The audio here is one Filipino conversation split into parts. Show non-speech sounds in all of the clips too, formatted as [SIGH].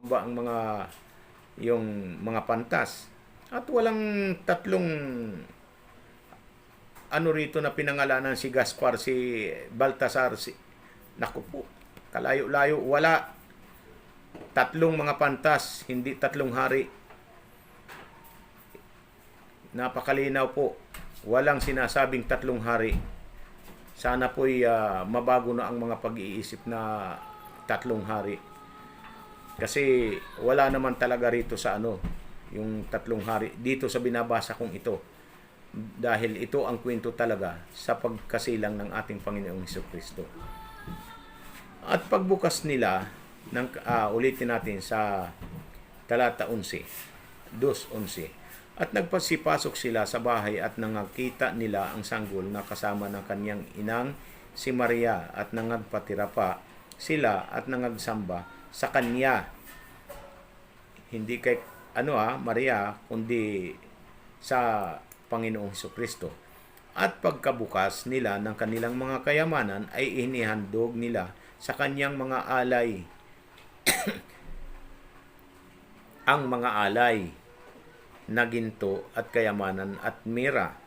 ba ang mga yung mga pantas? At walang tatlong ano rito na pinangalanan si Gaspar si Baltasar si naku po kalayo-layo wala. Tatlong mga pantas hindi tatlong hari. Napakalinaw po walang sinasabing tatlong hari. Sana po'y ah, mabago na ang mga pag-iisip na tatlong hari kasi wala naman talaga rito sa ano, yung tatlong hari. Dito sa binabasa kong ito. Dahil ito ang kwento talaga sa pagkasilang ng ating Panginoong Hesus Kristo. At pagbukas nila, ng, ah, ulitin natin sa talata 11, 2.11. At nagpasipasok sila sa bahay at nangakita nila ang sanggol na kasama ng kanyang inang si Maria at nangagpatira pa sila at nangagsamba sa kanya. Hindi kay ano ah, Maria, kundi sa Panginoong Kristo. At pagkabukas nila ng kanilang mga kayamanan ay inihandog nila sa kanyang mga alay. [CLEARS THROAT] ang mga alay na ginto at kayamanan at mira.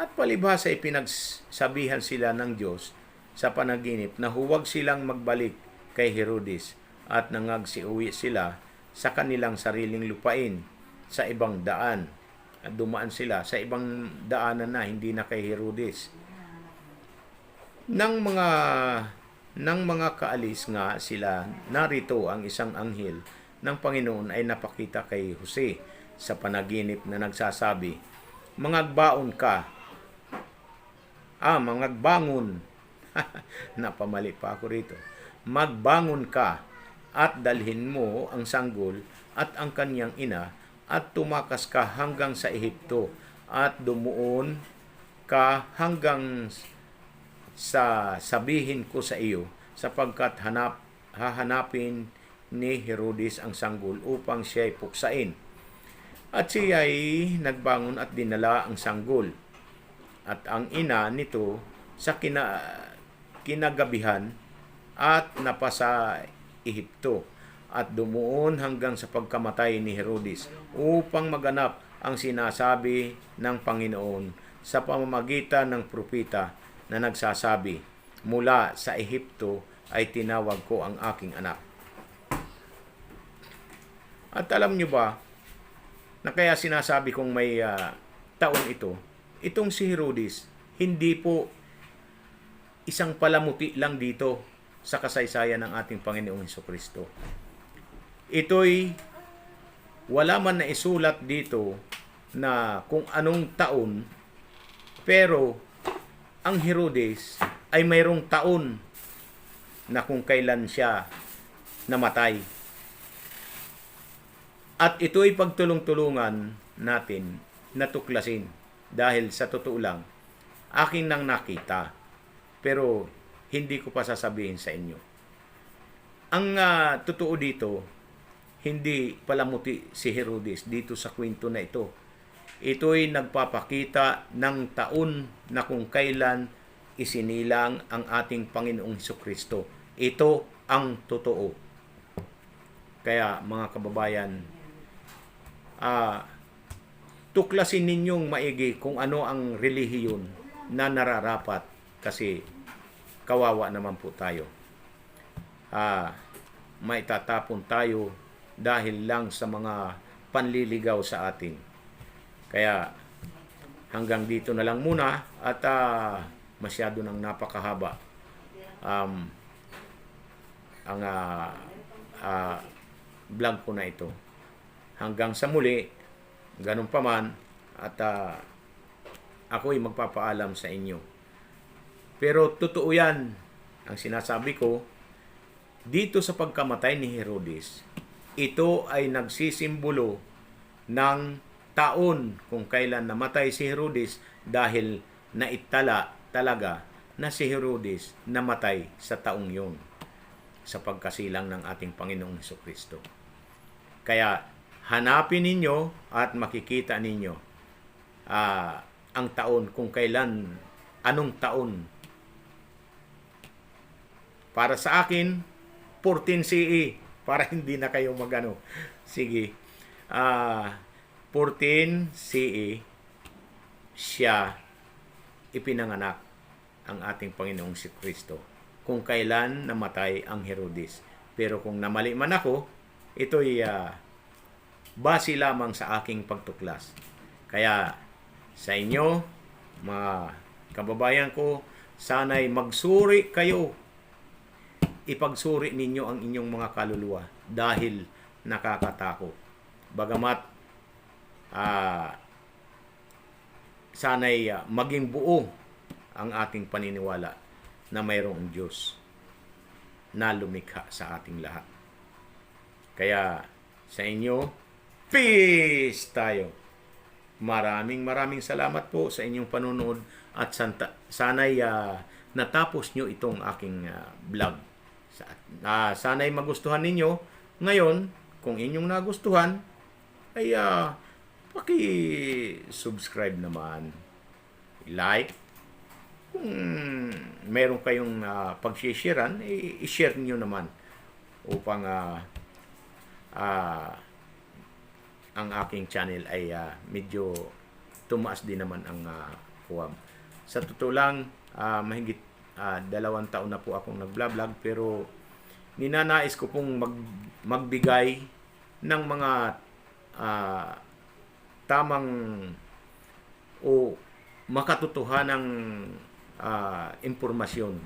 At palibhasa ay pinagsabihan sila ng Diyos sa panaginip na huwag silang magbalik kay Herodes at nangagsiuwi sila sa kanilang sariling lupain sa ibang daan. At dumaan sila sa ibang daanan na hindi na kay Herodes. Nang mga nang mga kaalis nga sila, narito ang isang anghel ng Panginoon ay napakita kay Jose sa panaginip na nagsasabi, Mangagbaon ka, ah, mangagbangon, [LAUGHS] napamali pa ako rito, magbangon ka at dalhin mo ang sanggol at ang kanyang ina at tumakas ka hanggang sa Ehipto at dumuon ka hanggang sa sabihin ko sa iyo sapagkat hanap hahanapin ni Herodes ang sanggol upang siya puksain. At siya ay nagbangon at dinala ang sanggol. At ang ina nito sa kina, kinagabihan at napasa Ehipto at dumuon hanggang sa pagkamatay ni Herodes upang maganap ang sinasabi ng Panginoon sa pamamagitan ng propeta na nagsasabi, mula sa Ehipto ay tinawag ko ang aking anak. At alam nyo ba, na kaya sinasabi kong may ah, taon ito, itong si Herodes, hindi po isang palamuti lang dito sa kasaysayan ng ating Panginoong Heso Kristo. Ito'y wala man na isulat dito na kung anong taon, pero ang Herodes ay mayroong taon na kung kailan siya namatay. At ito'y pagtulong-tulungan natin natuklasin dahil sa totoo lang, akin nang nakita. Pero hindi ko pa sasabihin sa inyo. Ang ah, totoo dito, hindi palamuti si Herodes dito sa kwento na ito. Ito'y nagpapakita ng taon na kung kailan isinilang ang ating Panginoong Heso Kristo. Ito ang totoo. Kaya mga kababayan, ah, tuklasin ninyong maigi kung ano ang relihiyon na nararapat kasi kawawa naman po tayo. Ah, may tatapon tayo dahil lang sa mga panliligaw sa atin. Kaya hanggang dito na lang muna at ah, masyado nang napakahaba um, ang ah, ah, vlog ko na ito. Hanggang sa muli, ganun pa man, at ah, ako'y magpapaalam sa inyo. Pero totoo yan, ang sinasabi ko, dito sa pagkamatay ni Herodes, ito ay nagsisimbolo ng taon kung kailan namatay si Herodes dahil naitala talaga na si Herodes namatay sa taong yun sa pagkasilang ng ating Panginoong Heso Kristo. Kaya hanapin ninyo at makikita ninyo ah, ang taon kung kailan, anong taon. Para sa akin, 14 CE para [LAUGHS] hindi na kayo magano. Sige. Ah, 14 CE siya ipinanganak ang ating Panginoong si Kristo kung kailan namatay ang Herodes. Pero kung namali man ako, ito'y ah, base lamang sa aking pagtuklas. Kaya sa inyo, mga kababayan ko, sana'y magsuri kayo. Ipagsuri ninyo ang inyong mga kaluluwa dahil nakakatakot. Bagamat ah, sana'y ah, maging buo ang ating paniniwala na mayroong Diyos na lumikha sa ating lahat. Kaya sa inyo, peace tayo. Maraming maraming salamat po sa inyong panonood at santa, sana'y ah, natapos nyo itong aking ah, vlog. Sa, ah, sana'y magustuhan ninyo. Ngayon, kung inyong nagustuhan, ay ah, paki-subscribe naman. Like. Kung meron kayong uh, pag-sharean, i- i-share niyo naman upang ah, ah, ang aking channel ay ah, medyo tumaas din naman ang uh, kuwam. Sa totoo lang, ah, mahigit ah, dalawang taon na po akong nag-vlog pero ninanais ko pong mag, magbigay ng mga ah, tamang o makatotohanang ah, impormasyon.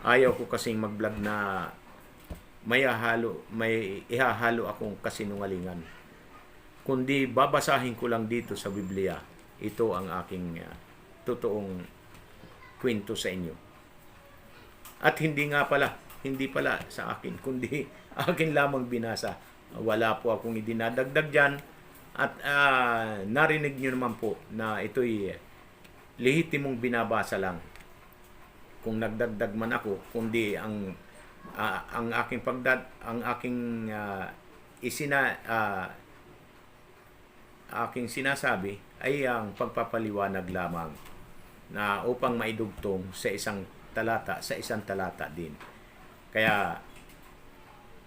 Ayaw ko kasing mag-vlog na may hahalo, may ihahalo akong kasinungalingan. Kundi babasahin ko lang dito sa Biblia. Ito ang aking ah, totoong kwento sa inyo. At hindi nga pala, hindi pala sa akin, kundi [LAUGHS] akin lamang binasa. Wala po akong idinadagdag dyan. At ah, narinig nyo naman po na ito'y lehitimong binabasa lang. Kung nagdagdag man ako, kundi ang ah, ang aking pagdad ang aking ah, isina ah, aking sinasabi ay ang pagpapaliwanag lamang na upang maidugtong sa isang talata sa isang talata din. Kaya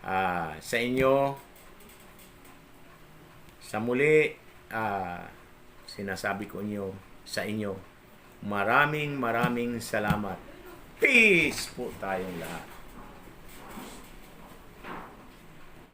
ah, sa inyo sa muli ah, sinasabi ko inyo sa inyo maraming maraming salamat. Peace po tayong lahat.